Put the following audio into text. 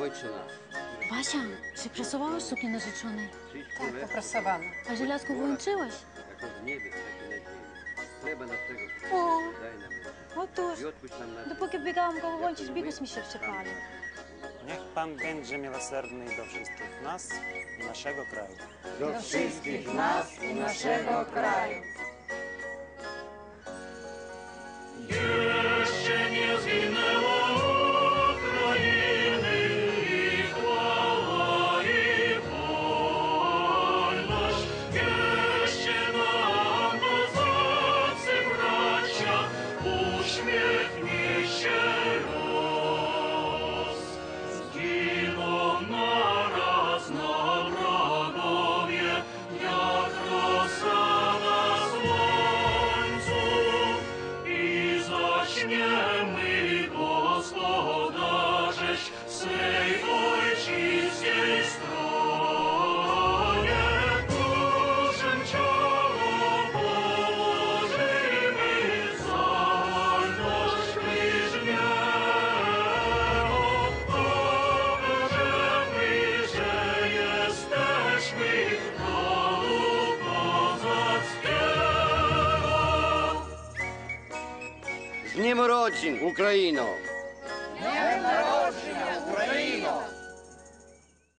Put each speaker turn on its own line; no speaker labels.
Ojcze nasz,
Basia, czy przesuwałaś suknię narzeczonej?
przyjdź
Tak,
królestwo.
A żelazko włączyłaś?
w niebie, tak i na ziemi. Chleba naszego
O,
daj nam dzisiaj
otóż,
i odpuść nam nasze
dopóki biegałam go włączyć, bigus mi się wczypali.
Niech Pan będzie miłosierny do wszystkich nas i naszego kraju.
Do wszystkich nas i naszego kraju.
Вишня мы.
Z dniem urodzin, Ukraino!
Dniem